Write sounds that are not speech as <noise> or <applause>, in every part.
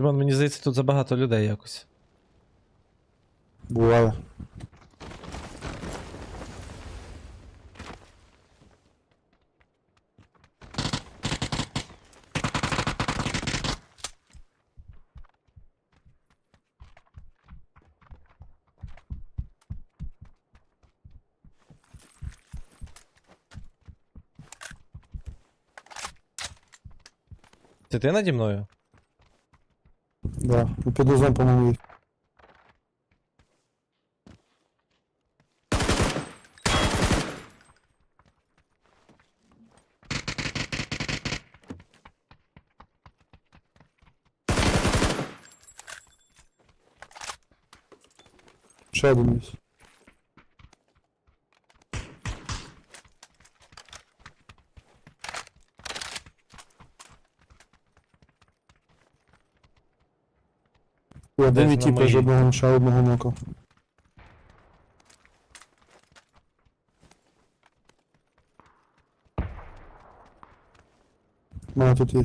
Іван, мені здається, тут забагато людей якось. Буває. Це ти наді мною? Да. І піду по-моему, есть. Ще один є. Один на тіпа моїй. ж одного нока. Мене тут є.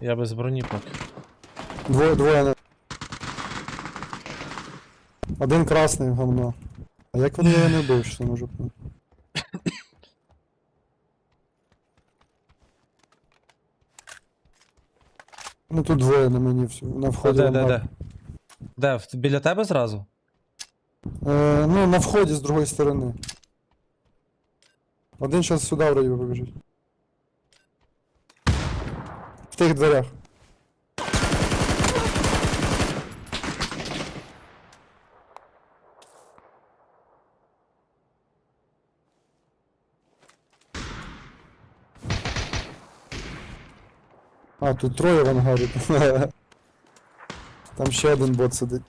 Я без броні поки. Двоє, двоє. на- Один красний говно. А як вони його не вбив, що може бути? Ну тут двоє на мені всю, на вході. де, де, де? Де? В- Біля тебе зразу? Е, ну, на вході з другої сторони. Один зараз сюди вроді би побіжить. В тих дверях. А, тут троє в ангарі. Там ще один бот сидить.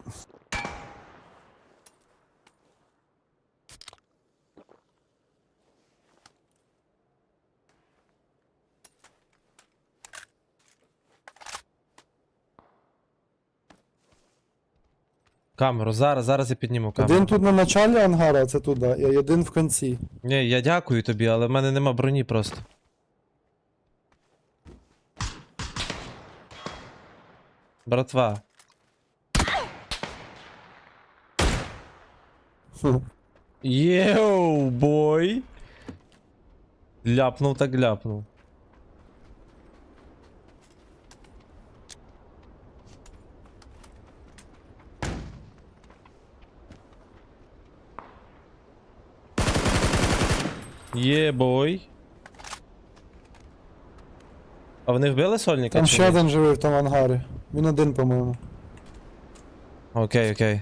Камеру, зараз, зараз я підніму камеру. Один тут на началі ангара, а це туди, і один в кінці. Ні, я дякую тобі, але в мене нема броні просто. Братва. Йоу, бой. Ляпнул так ляпнул. Е-бой. Yeah, А вони вбили сольника? Там чи ще ні? один живий в тому ангарі. Він один, по-моєму. Окей, окей.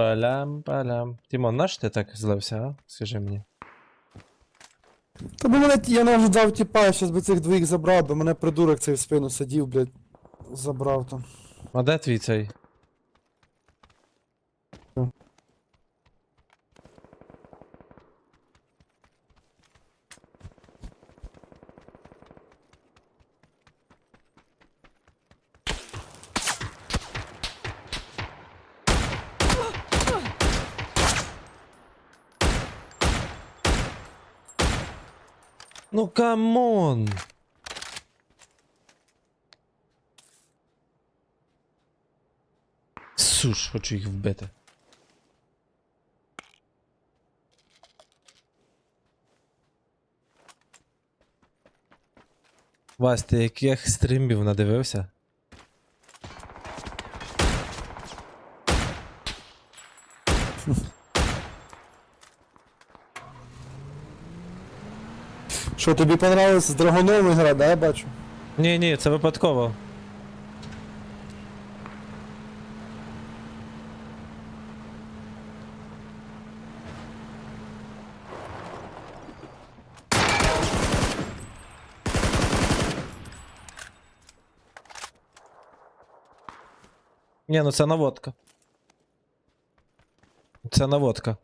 Палям, палям. Тімон, наш ти так злився, а? Скажи мені. Та бо мене я не ждав тіпа, я щас би цих двоїх забрав, бо мене придурок цей в спину сидів, блядь. Забрав там. А де твій цей? Ну камон! Суш, хочу їх вбити. Вась, ти яких стрімів надивився? Що, тобі понравилось? з драгоном гра, да, я бачу? Ні, ні, це випадково. Ні, ну це наводка. Це наводка.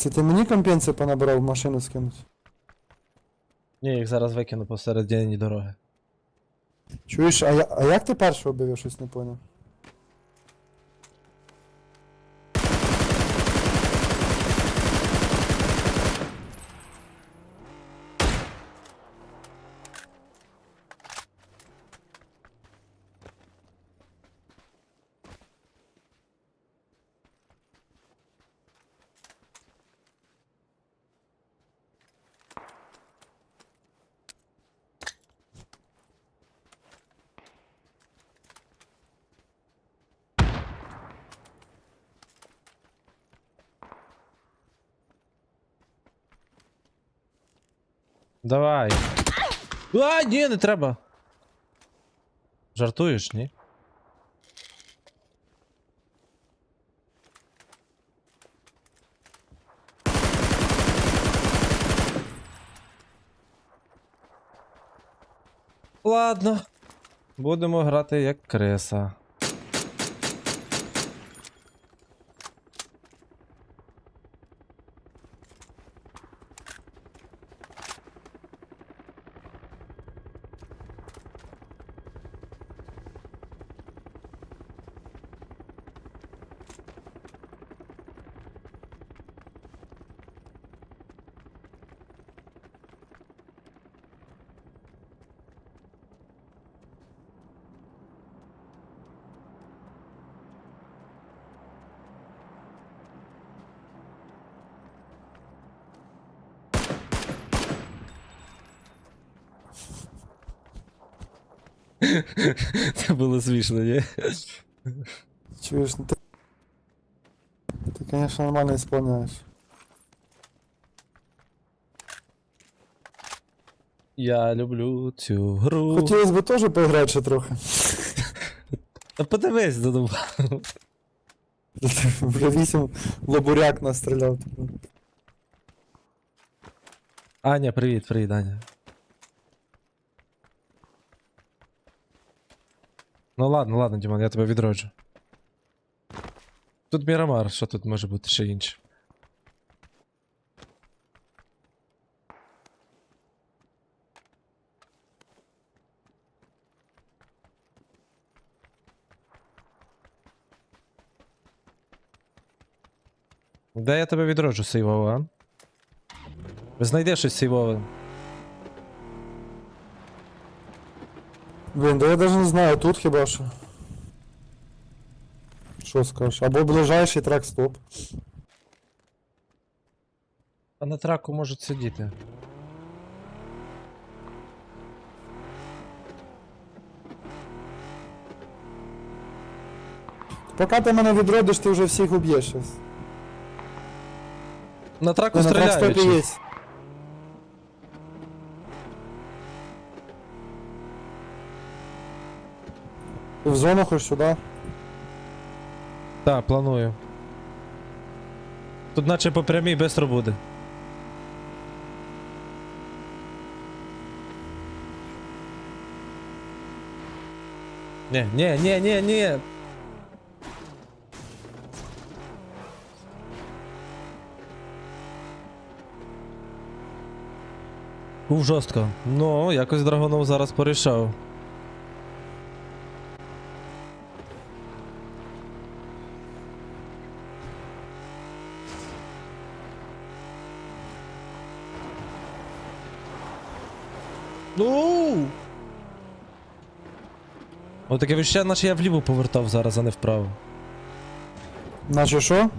Це ти мені компенсацію понабирав машину скинуть? Ні, їх зараз викину посередині дороги. Чуєш, а, я, а як ти першого бив, я щось не поняв. Давай. А, ні, не треба. Жартуєш, ні? Ладно. Будемо грати як криса. <laughs> Це було смішно, ні? Чуєш, ну ти. Ти, конечно, нормально исполняешь. Я люблю цю гру. Хотілося б теж поіграти ще трохи. Та подивись, додому. Вже вісім лобуряк настріляв. Аня, привіт, привіт, Аня. Ну ладно, ладно, Дімон, я тебе відроджу. Тут Мірамар, що тут може бути ще інше? Де я тебе відроджу, сейвове, а? Ви знайдеш щось сейвове. Блін, да я даже не знаю, тут хіба що. Що скажеш? Або ближайший трек стоп. А на траку можуть сидіти. Поки ти мене відродиш, ти вже всіх уб'єш щас. На траку Ну, на трек стріляють. стопі є. Ти в зону хоч сюди? Так, планую. Тут наче по прямій бистро буде. Ні, ні, ні, ні, ні. Був жорстко. Ну, якось Драгонов зараз порішав. Ну. От таке вище, наче я вліво повертав зараз, а не вправо. Наче що?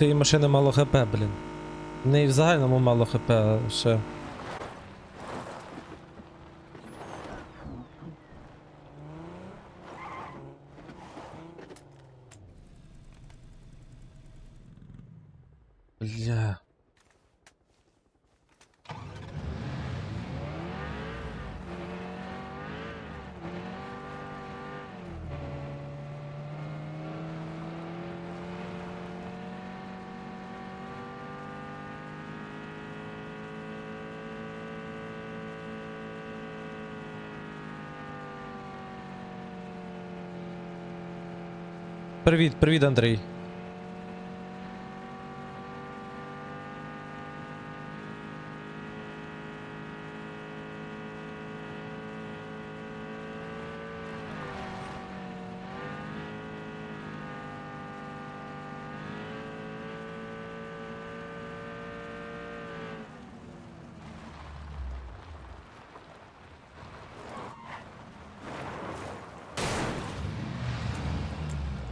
Тієї машини мало хп, блін. В неї в загальному мало хп, ще. Бля. Привіт, привіт, Андрій.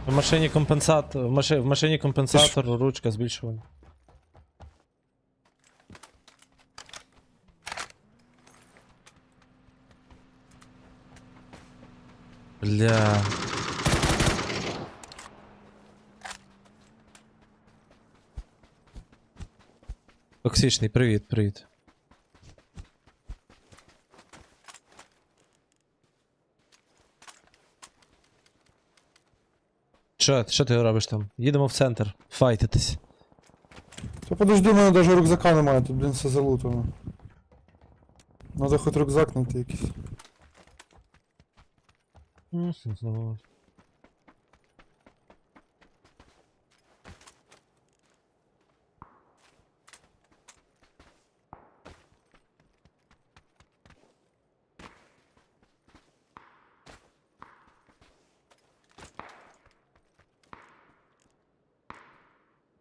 В машині компенсатор. В машині, в машині компенсатор, ручка збільшувана. Бля. Токсичний, привіт, привіт. Що, що ти робиш там? Їдемо в центр, файтитись. Та подожди, у мене навіть рюкзака немає, тут, блін, все залутано. Надо хоч рюкзак знайти якийсь.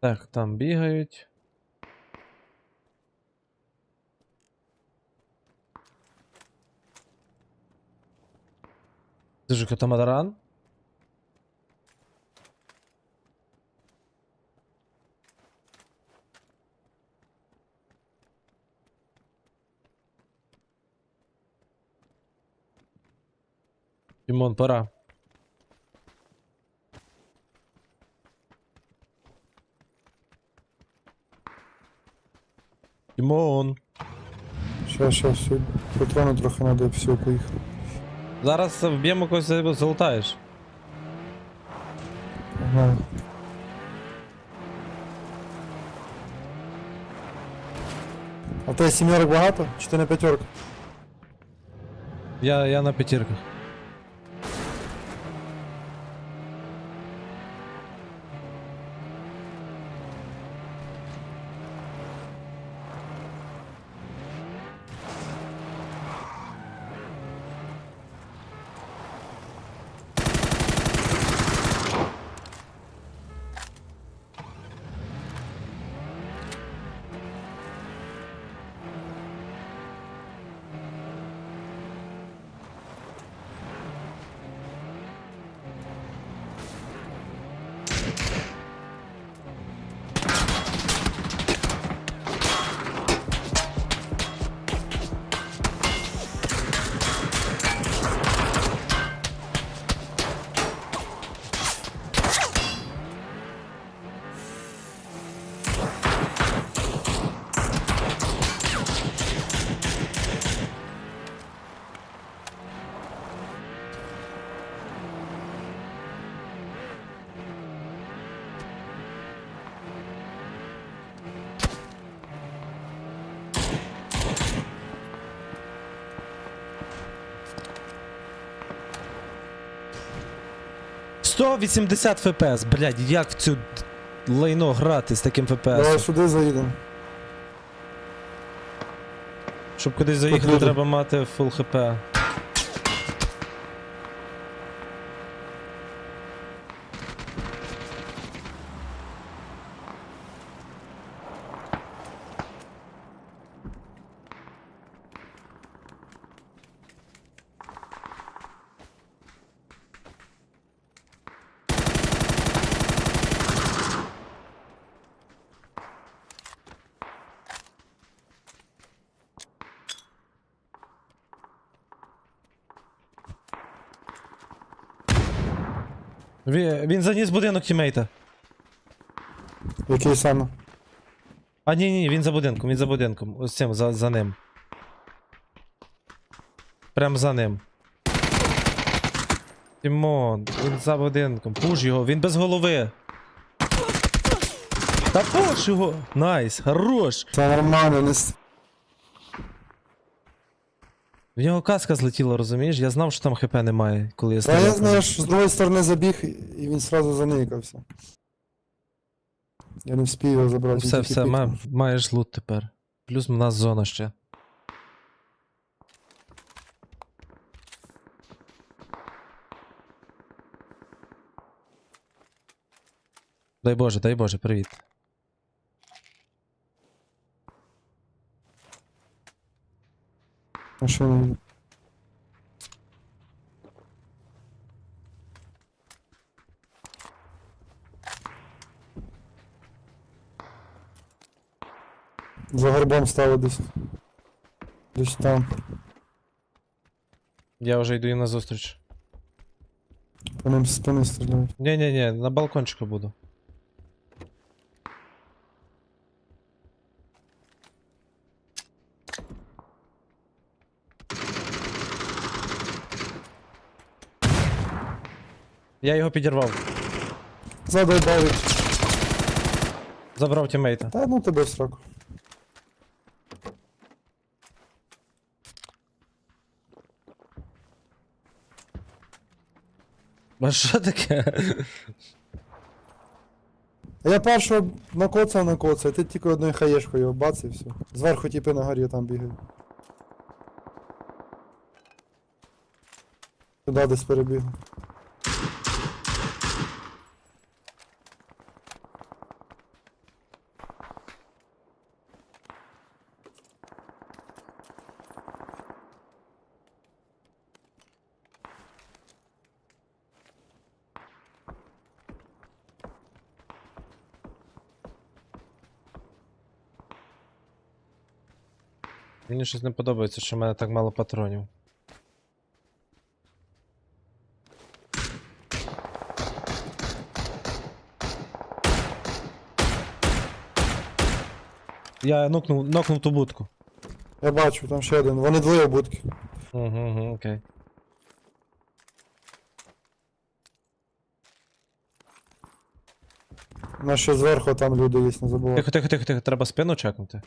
Так, там бігають. Це ж катамаран? Тимон, пора. Тимон. Щас, щас, все. Патрони трохи надо, і все, поїхав. Зараз вб'ємо когось за- залутаєш. Ага. А тебе сімерок багато? Чи ти на п'ятерка? Я, я на п'ятірках. Сто вісімдесят ФПС, блядь, як в цю лайно грати з таким Давай ФПС? сюди заїдемо. Щоб кудись заїхати, треба мати фул ХП. Він, він заніс будинок тімейта. Який саме? А ні, ні, він за будинком, він за будинком. Ось цим, за, за ним. Прям за ним. Тімон, він за будинком. Пуш його, він без голови. Та пуш його! Найс, хорош! Це нормально, не с- В нього каска злетіла, розумієш? Я знав, що там хп немає, коли я Та я стріляв. знаєш, з другої сторони забіг, і він сразу заникався. Я не вспів його забрати. він Все, тільки все, ма, маєш лут тепер. Плюс в нас зона ще. Дай Боже, дай Боже, привіт. Машина. За горбом стало десь. Десь там. Я вже йду їм на зустріч. По ним з спини стріляють. Ні-ні-ні, на балкончику буду. Я його підірвав. Задай бавить. Забрав тімейта. Та ну тебе в сраку. А що таке? А я першого накоцав накоцав, ти тільки одною хаєшкою його бац і все. Зверху тіпи на горі там бігають. Туди десь перебіг. Щось не подобається, що в мене так мало патронів. Я нокнув, нокнув ту будку. Я бачу, там ще один. Вони двоє будки. Угу, угу, окей. У нас ще зверху там люди є, не забувай. Тихо, тихо, тихо, тихо, треба спину чекнути.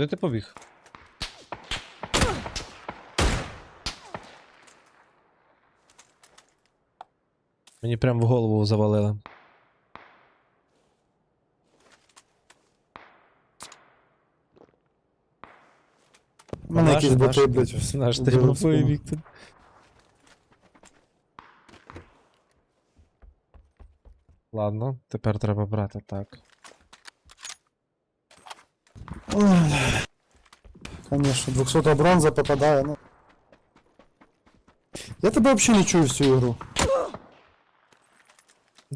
Куди ти побіг? Мені прям в голову завалили. У мене якісь боти, блядь. <laughs> Наш тримовий. Віктор. Ладно, тепер треба брати так. Ой. Конечно, 200 бронза попадає, ну. Я тебе взагалі не чую всю ігру.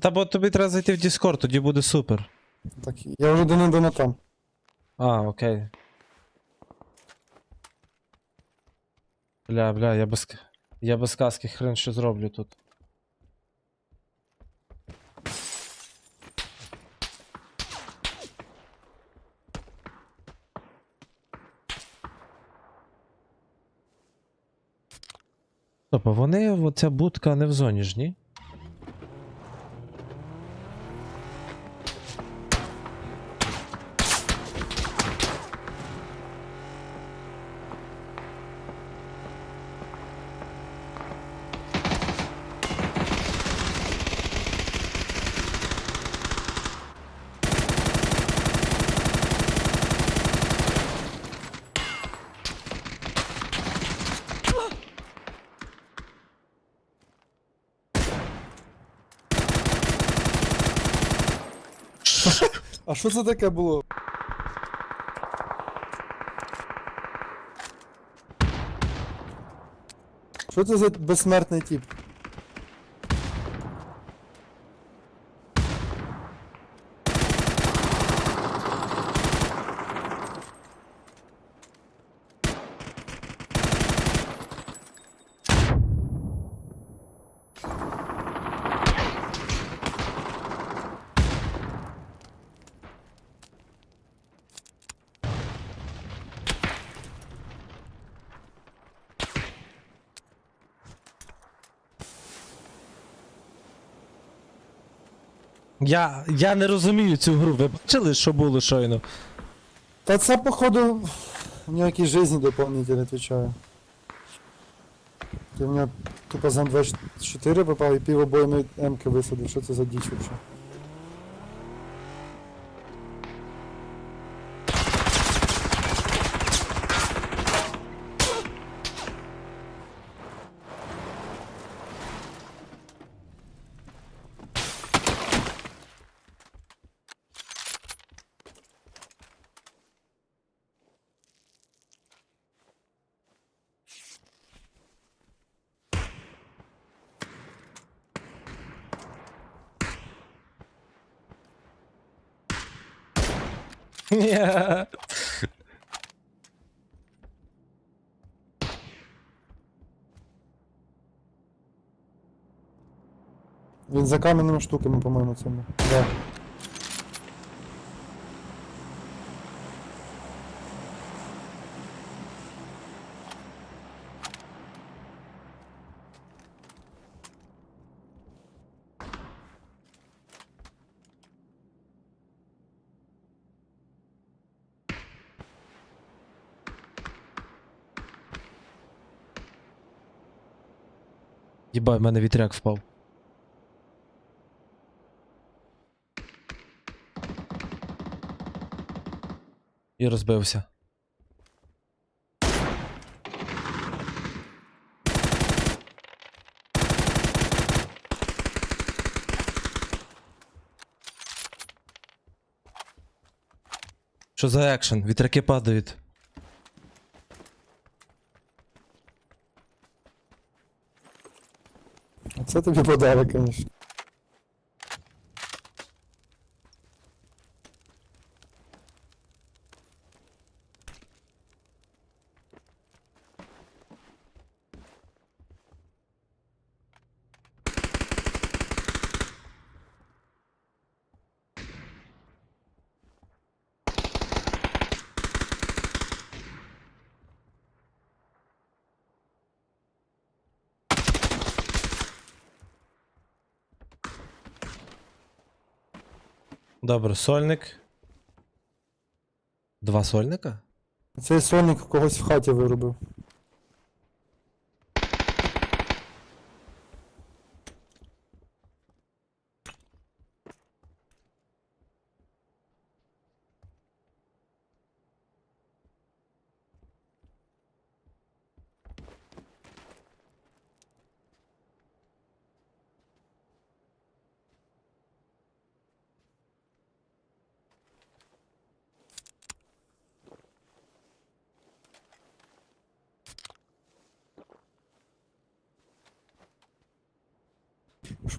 Та бо тобі треба зайти в Discord, тоді буде супер. Так, я вже до не там. А, окей. Бля, бля, я без. Я без каски хрен що зроблю тут. Стоп, а вони, оця будка не в зоні ж, ні? А що це таке було? Що це за безсмертний тип? Я, я не розумію цю гру. Ви бачили, що було щойно? Та це, походу, в якісь доповнити не відвічаю. Ти в нього тупо за 24 попав і пів обойної М-ки висадив. Що це за діч вообще? Ні. Він за каменними штуками, по-моєму, цьому. Да. Єбай, в мене вітряк впав. І розбився. Що за екшен? Вітряки падають. А це тобі подарок, звісно. Добре, сольник. Два сольника? Цей сольник когось в хаті виробив.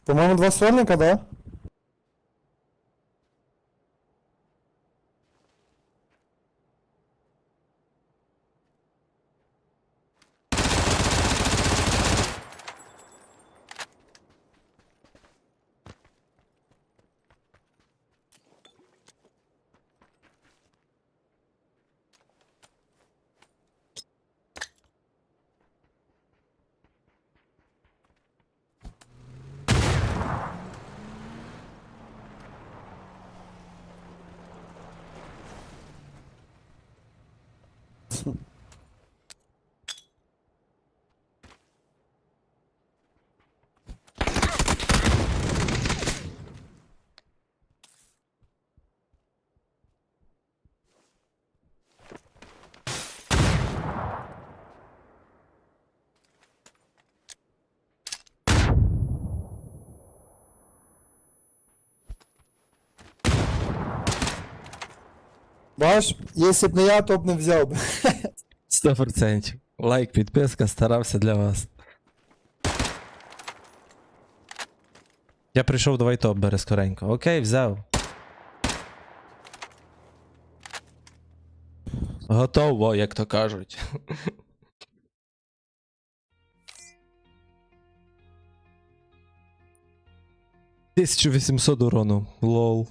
По-моєму, два сольника, да? Бач, якщо б не я, то б не взяв би. 100%. Лайк, підписка, старався для вас. Я прийшов, давай топ бери скоренько. Окей, взяв. Готово, як то кажуть. Тисячу вісімсот урону. Лол.